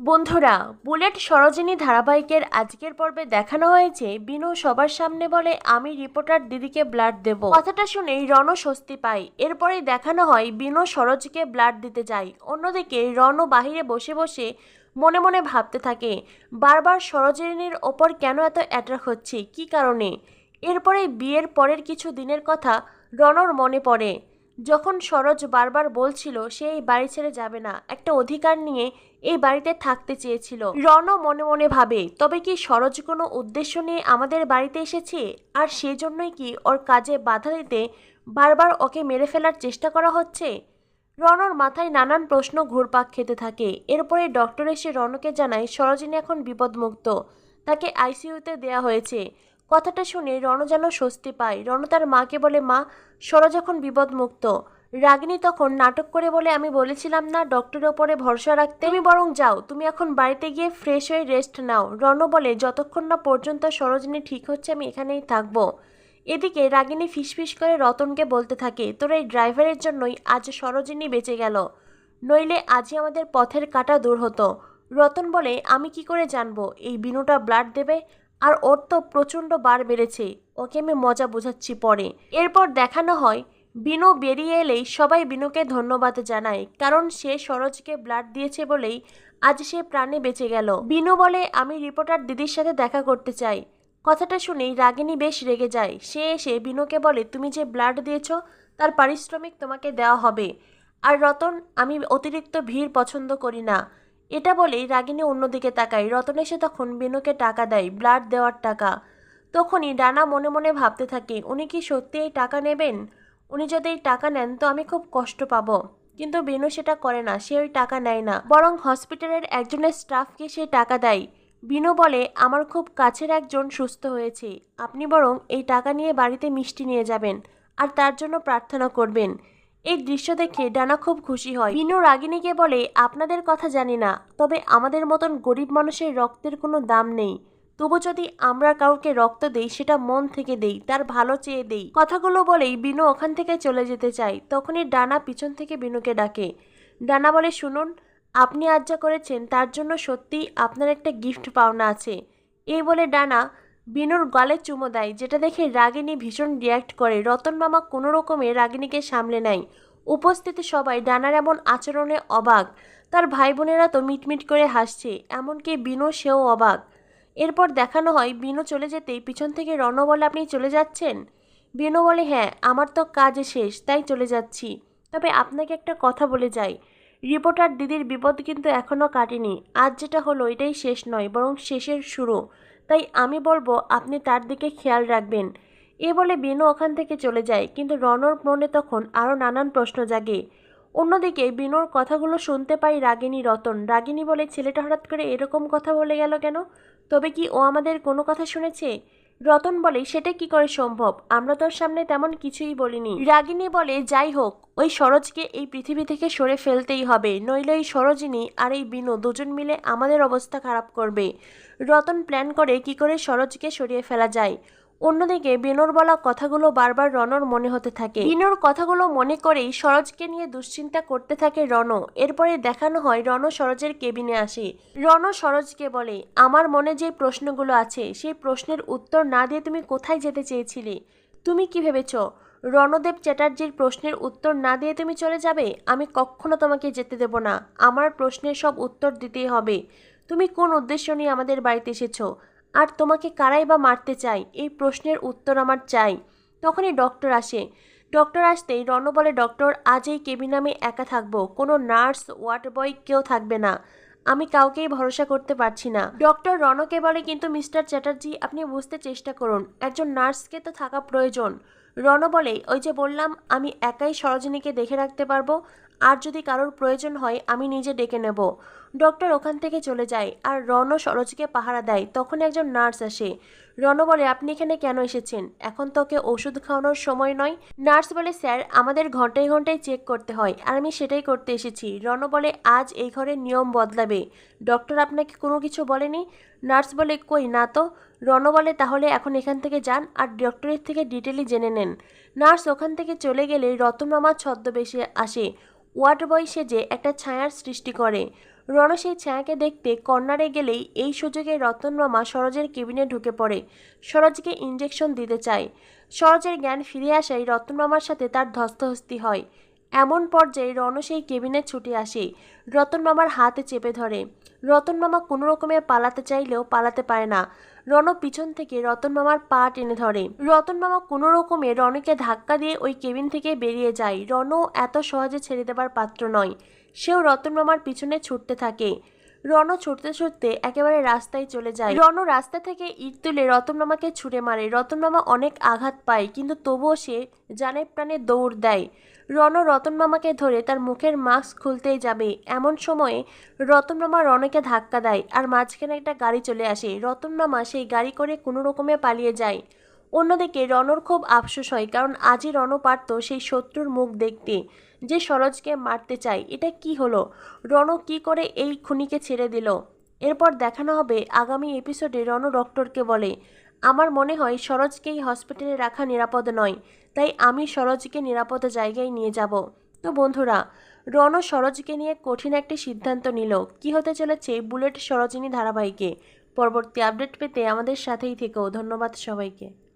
বন্ধুরা, বুলেট সরোজিনী ধারাবাহিকের আজকের পর্বে দেখানো হয়েছে বিনু সবার সামনে বলে, আমি রিপোর্টার দিদিকে ব্লাড দেব। কথাটা শুনেই রণ স্বস্তি পায়। এরপরেই দেখানো হয়, বিনু সরোজকে ব্লাড দিতে যায় অন্যদিকে রণ বাহিরে বসে বসে মনে মনে ভাবতে থাকে, বারবার সরোজিনীর ওপর কেন এত অ্যাট্রাক হচ্ছে? কি কারণে? এরপরে বিয়ের পরের কিছু দিনের কথা রণর মনে পড়ে। যখন সরোজ বারবার বলছিল, সে এই বাড়ি ছেড়ে যাবে না। একটা অধিকার নিয়ে এই বাড়িতে থাকতে চেয়েছিল। রণও মনে মনে ভাবে, তবে কি সরোজ কোনো উদ্দেশ্য নিয়ে আমাদের বাড়িতে এসেছে? আর সেজন্যই কি ওর কাজে বাধা দিতে বারবার ওকে মেরে ফেলার চেষ্টা করা হচ্ছে? রণর মাথায় নানান প্রশ্ন ঘুরপাক খেতে থাকে। এরপরে ডক্টর এসে রণকে জানায়, সরোজিনী এখন বিপদমুক্ত। তাকে আইসিইউতে দেয়া হয়েছে। কথাটা শুনে রণ যেন স্বস্তি পায়। রণ তার মাকে বলে, মা, সরোজ এখন বিপদমুক্ত। রাগিনী তখন নাটক করে বলে, আমি বলেছিলাম না ডক্টরের ওপরে ভরসা রাখতে। তুমি বরং যাও, তুমি এখন বাড়িতে গিয়ে ফ্রেশ হয়ে রেস্ট নাও। রণ বলে, যতক্ষণ না পর্যন্ত সরোজিনী ঠিক হচ্ছে, আমি এখানেই থাকব। এদিকে রাগিনী ফিসফিস করে রতনকে বলতে থাকে, তোর এই ড্রাইভারের জন্যই আজ সরোজিনী বেঁচে গেল। নইলে আজই আমাদের পথের কাটা দূর হতো। রতন বলে, আমি কি করে জানব? এই বিনুটা ব্লাড দেবে? আর ওর তো প্রচণ্ড বার বেড়েছে। ওকে আমি মজা বোঝাচ্ছি পরে। এরপর দেখানো হয় বিনু বেরিয়ে এলেই সবাই বিনুকে ধন্যবাদ জানায়, কারণ সে সরোজকে ব্লাড দিয়েছে বলেই আজ সে প্রাণে বেঁচে গেল। বিনু বলে, আমি রিপোর্টার দিদির সাথে দেখা করতে চাই। কথাটা শুনেই রাগিনী বেশ রেগে যায়। সে এসে বিনুকে বলে, তুমি যে ব্লাড দিয়েছ, তার পারিশ্রমিক তোমাকে দেওয়া হবে। আর রতন, আমি অতিরিক্ত ভিড় পছন্দ করি না। এটা বলেই রাগিনী অন্যদিকে তাকায়। রতন এসে তখন বিনুকে টাকা দেয়, ব্লাড দেওয়ার টাকা। তখনই ডানা মনে মনে ভাবতে থাকে, উনি কি সত্যি এই টাকা নেবেন? উনি যদি এই টাকা নেন, তো আমি খুব কষ্ট পাবো। কিন্তু বিনু সেটা করে না, সে ওই টাকা নেয় না। বরং হসপিটালের একজনের স্টাফকে সে টাকা দেয়। বিনু বলে, আমার খুব কাছের একজন সুস্থ হয়েছে। আপনি বরং এই টাকা নিয়ে বাড়িতে মিষ্টি নিয়ে যাবেন আর তার জন্য প্রার্থনা করবেন। এই দৃশ্য দেখে ডানা খুব খুশি হয়। বিনু রাগিনীকে বলে, আপনাদের কথা জানি না, তবে আমাদের মতন গরিব মানুষের রক্তের কোনো দাম নেই। তবু যদি আমরা কাউকে রক্ত দেই, সেটা মন থেকে দেই, তার ভালো চেয়ে দেই। কথাগুলো বলেই বিনু ওখান থেকে চলে যেতে চায়। তখনই ডানা পিছন থেকে বিনুকে ডাকে। ডানা বলে, শুনুন, আপনি আজ যা করেছেন, তার জন্য সত্যিই আপনার একটা গিফট পাওনা আছে। এই বলে ডানা বিনুর গালে চুমো দেয়, যেটা দেখে রাগিনী ভীষণ রিয়াক্ট করে। রতন মামা কোনো রকমে রাগিনীকে সামলে নেয়। উপস্থিত সবাই ডানার এমন আচরণে অবাক। তার ভাই বোনেরা তো মিটমিট করে হাসছে, এমনকি বিনু সেও অবাক। এরপর দেখানো হয়, বিনু চলে যেতেই পিছন থেকে রণ বলে, আপনি চলে যাচ্ছেন? বিনু বলে হ্যাঁ আমার তো কাজ শেষ, তাই চলে যাচ্ছি। তবে আপনাকে একটা কথা বলে যাই রিপোর্টার দিদির বিপদ কিন্তু এখনও কাটেনি। আজ যেটা হলো, এটাই শেষ নয়, বরং শেষের শুরু। তাই আমি বলব, আপনি তার দিকে খেয়াল রাখবেন। এ বলে বিনু ওখান থেকে চলে যায়, কিন্তু রণর মনে তখন আরও নানান প্রশ্ন জাগে। অন্যদিকে বিনুর কথাগুলো শুনতে পাই রাগিনী রতন। রাগিনী বলে, ছেলেটা হঠাৎ করে এরকম কথা বলে গেল কেন? তবে কি ও আমাদের কোনো কথা শুনেছে? রতন বলে, সেটা কি করে সম্ভব? আমরা তোর সামনে তেমন কিছুই বলিনি। রাগিনী বলে, যাই হোক, ওই সরোজকে এই পৃথিবী থেকে সরে ফেলতেই হবে। নইলে ওই সরোজিনী আর এই বিনু দুজন মিলে আমাদের অবস্থা খারাপ করবে। রতন প্ল্যান করে কি করে সরোজকে সরিয়ে ফেলা যায়। অন্যদিকে বিনুর বলা কথাগুলো বারবার রণর মনে হতে থাকে। বিনুর কথাগুলো মনে করেই সরোজকে নিয়ে দুশ্চিন্তা করতে থাকে রণ এরপরে দেখানো হয় রণ সরোজের কেবিনে আসে। রণ সরোজকে বলে, আমার মনে যে প্রশ্নগুলো আছে, সেই প্রশ্নের উত্তর না দিয়ে তুমি কোথায় যেতে চেয়েছিলে? তুমি কি ভেবেছ? রণদেব চ্যাটার্জির প্রশ্নের উত্তর না দিয়ে তুমি চলে যাবে? আমি কখনো তোমাকে যেতে দেব না। আমার প্রশ্নের সব উত্তর দিতেই হবে। তুমি কোন উদ্দেশ্য নিয়ে আমাদের বাড়িতে এসেছ? আর তোমাকে কারাই বা মারতে চাই? এই প্রশ্নের উত্তর আমার চাই। তখনই ডক্টর আসে। ডক্টর আসতেই রণ বলে, ডক্টর, আজ এই কেবিন আমি একা থাকব। কোনো নার্স ওয়ার্ড বয় কেউ থাকবে না। আমি কাউকেই ভরসা করতে পারছি না। ডক্টর রণকে বলে, কিন্তু মিস্টার চ্যাটার্জি, আপনি বুঝতে চেষ্টা করুন। একজন নার্সকে তো থাকা প্রয়োজন। রণ বলে, ওই যে বললাম, আমি একাই সরোজিনীকে দেখে রাখতে পারব। আর যদি কারোর প্রয়োজন হয়, আমি নিজে ডেকে নেব। ডক্টর ওখান থেকে চলে যায়, আর রণ সরোজকে পাহারা দেয়। তখন একজন নার্স আসে। রণ বলে আপনি এখানে কেন এসেছেন? এখন তোকে ওষুধ খাওয়ানোর সময় নয়। নার্স বলে, স্যার, আমাদের ঘন্টায় ঘন্টায় চেক করতে হয়, আর আমি সেটাই করতে এসেছি। রণ বলে, আজ এই ঘরের নিয়ম বদলাবে। ডক্টর আপনাকে কোনো কিছু বলেনি? নার্স বলে, কই, না তো। রণ বলে, তাহলে এখন এখান থেকে যান, আর ডক্টরের থেকে ডিটেলি জেনে নেন। নার্স ওখান থেকে চলে গেলে রতনমামা ছদ্মবেশে আসে। ওয়ার্ড বয় সেজে একটা ছায়ার সৃষ্টি করে। রণ সেই ছায়াকে দেখতে কর্নারে গেলেই এই সুযোগে রতন মামা সরোজের কেবিনে ঢুকে পড়ে। সরোজকে ইঞ্জেকশন দিতে চায়। সরোজের জ্ঞান ফিরে আসায় রতন মামার সাথে তার ধস্তাধস্তি হয়। এমন পর্যায়ে রণ সেই কেবিনে ছুটে আসে। রতন মামার হাতে চেপে ধরে। রতন মামা কোনো রকমে পালাতে চাইলেও পালাতে পারে না। রণ পিছন থেকে রতন মামার পা টেনে ধরে। রতন মামা কোনো রকমে রণকে ধাক্কা দিয়ে ওই কেবিন থেকে বেরিয়ে যায়। রণ এত সহজে ছেড়ে দেবার পাত্র নয়। সেও রতন মামার পিছনে ছুটতে থাকে। রণ ছুটতে ছুটতে একেবারে রাস্তায় চলে যায়। রণ রাস্তা থেকে ইট তুলে রতন মামাকে ছুঁড়ে মারে। রতন মামা অনেক আঘাত পায়, কিন্তু তবুও সে জানে প্রাণে দৌড় দেয়। রণ রতন মামাকে ধরে তার মুখের মাস্ক খুলতেই যাবে। এমন সময়ে রতন মামা রণকে ধাক্কা দেয় আর মাঝখানে একটা গাড়ি চলে আসে। রতন মামা সেই গাড়ি করে কোনো রকমে পালিয়ে যায়। অন্যদিকে রণর খুব আফসোস হয়, কারণ আজই রণ পারত সেই শত্রুর মুখ দেখতে। যে সরোজকে মারতে চায় এটা কি হলো? রণ কি করে এই খুনিকে ছেড়ে দিল? এরপর দেখানো হবে আগামী এপিসোডে রণ ডক্টরকে বলে, আমার মনে হয় সরোজকেই হসপিটালে রাখা নিরাপদ নয়, তাই আমি সরোজকে নিরাপদ জায়গায় নিয়ে যাব। তো বন্ধুরা রণ সরোজকে নিয়ে কঠিন একটি সিদ্ধান্ত নিল। কি হতে চলেছে বুলেট সরোজিনী ধারাবাহিকে? পরবর্তী আপডেট পেতে আমাদের সাথেই থেকেও ধন্যবাদ সবাইকে।